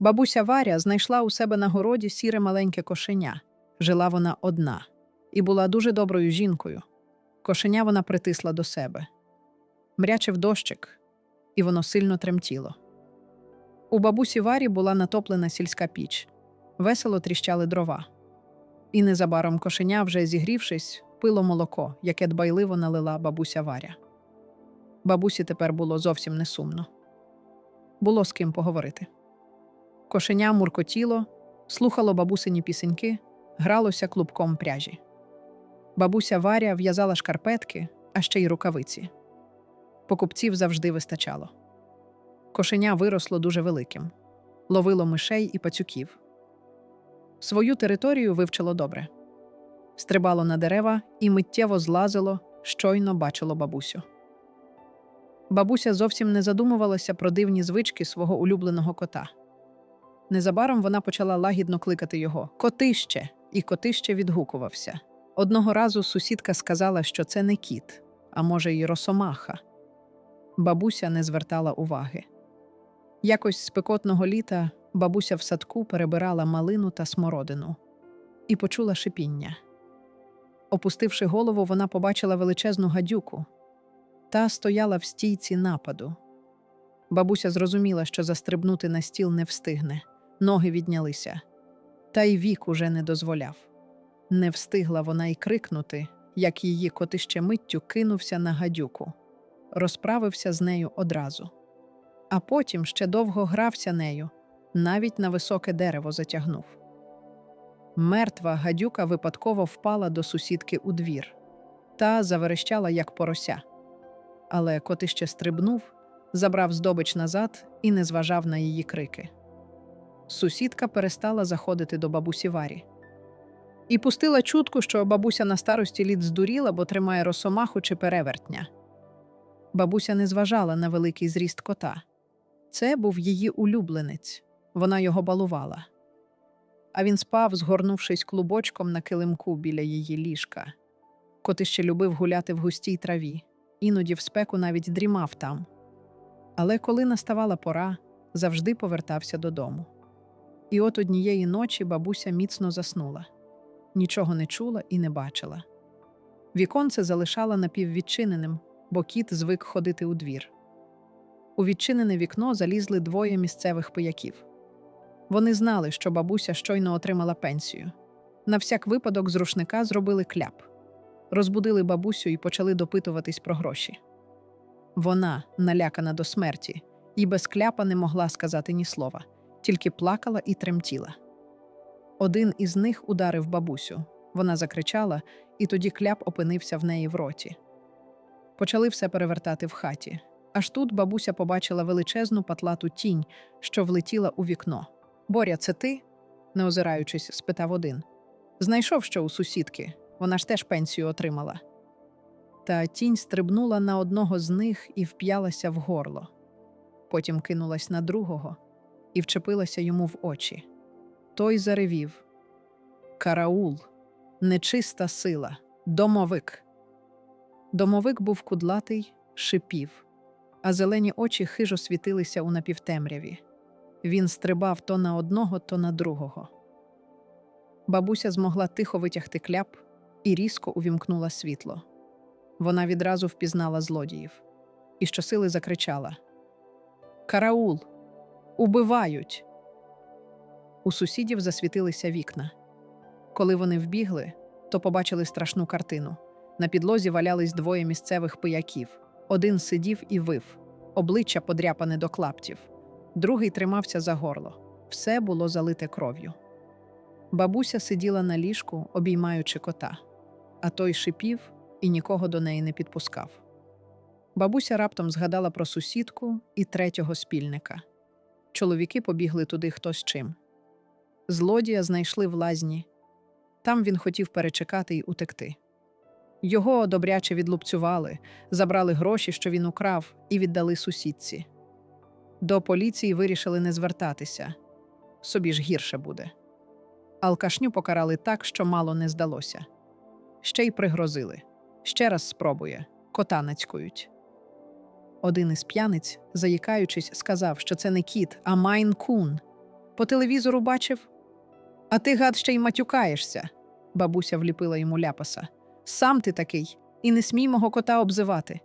Бабуся Варя знайшла у себе на городі сіре маленьке кошеня. Жила вона одна і була дуже доброю жінкою. Кошеня вона притисла до себе. Мрячив дощик, і воно сильно тремтіло. У бабусі Варі була натоплена сільська піч, весело тріщали дрова. І незабаром кошеня, вже зігрівшись, пило молоко, яке дбайливо налила бабуся Варя. Бабусі тепер було зовсім не сумно. Було з ким поговорити. Кошеня муркотіло, слухало бабусині пісеньки, гралося клубком пряжі. Бабуся Варя в'язала шкарпетки, а ще й рукавиці. Покупців завжди вистачало. Кошеня виросло дуже великим, ловило мишей і пацюків. Свою територію вивчило добре. Стрибало на дерева і миттєво злазило, щойно бачило бабусю. Бабуся зовсім не задумувалася про дивні звички свого улюбленого кота. Незабаром вона почала лагідно кликати його Котище, і котище відгукувався. Одного разу сусідка сказала, що це не кіт, а може, й росомаха. Бабуся не звертала уваги. Якось спекотного літа бабуся в садку перебирала малину та смородину і почула шипіння. Опустивши голову, вона побачила величезну гадюку. Та стояла в стійці нападу. Бабуся зрозуміла, що застрибнути на стіл не встигне, ноги віднялися, та й вік уже не дозволяв. Не встигла вона й крикнути, як її котище миттю кинувся на гадюку, розправився з нею одразу. А потім ще довго грався нею, навіть на високе дерево затягнув. Мертва гадюка випадково впала до сусідки у двір та заверещала, як порося. Але котище стрибнув, забрав здобич назад і не зважав на її крики. Сусідка перестала заходити до бабусі Варі. І пустила чутку, що бабуся на старості літ здуріла, бо тримає росомаху чи перевертня. Бабуся не зважала на великий зріст кота. Це був її улюбленець, вона його балувала. А він спав, згорнувшись клубочком на килимку біля її ліжка. Котище любив гуляти в густій траві, іноді в спеку навіть дрімав там. Але коли наставала пора, завжди повертався додому. І от однієї ночі бабуся міцно заснула, нічого не чула і не бачила. Віконце залишала напіввідчиненим, бо кіт звик ходити у двір. У відчинене вікно залізли двоє місцевих пияків. Вони знали, що бабуся щойно отримала пенсію. На всяк випадок з рушника зробили кляп, розбудили бабусю і почали допитуватись про гроші. Вона, налякана до смерті, і без кляпа не могла сказати ні слова, тільки плакала і тремтіла. Один із них ударив бабусю. Вона закричала, і тоді кляп опинився в неї в роті. Почали все перевертати в хаті. Аж тут бабуся побачила величезну патлату тінь, що влетіла у вікно. Боря, це ти? не озираючись, спитав один. Знайшов що у сусідки, вона ж теж пенсію отримала. Та тінь стрибнула на одного з них і вп'ялася в горло. Потім кинулась на другого і вчепилася йому в очі. Той заревів Караул, нечиста сила, домовик. Домовик був кудлатий, шипів, а зелені очі хижо світилися у напівтемряві. Він стрибав то на одного, то на другого. Бабуся змогла тихо витягти кляп і різко увімкнула світло. Вона відразу впізнала злодіїв і щосили закричала: Караул! Убивають! У сусідів засвітилися вікна. Коли вони вбігли, то побачили страшну картину. На підлозі валялись двоє місцевих пияків. Один сидів і вив, обличчя подряпане до клаптів, другий тримався за горло. Все було залите кров'ю. Бабуся сиділа на ліжку, обіймаючи кота, а той шипів і нікого до неї не підпускав. Бабуся раптом згадала про сусідку і третього спільника. Чоловіки побігли туди хто з чим. Злодія знайшли в лазні. Там він хотів перечекати й утекти. Його добряче відлупцювали, забрали гроші, що він украв, і віддали сусідці. До поліції вирішили не звертатися собі ж гірше буде. Алкашню покарали так, що мало не здалося. Ще й пригрозили ще раз спробує, кота нацькують. Один із п'яниць, заїкаючись, сказав, що це не кіт, а майн кун. По телевізору бачив? А ти, гад, ще й матюкаєшся, бабуся вліпила йому ляпаса. Сам ти такий, і не смій мого кота обзивати.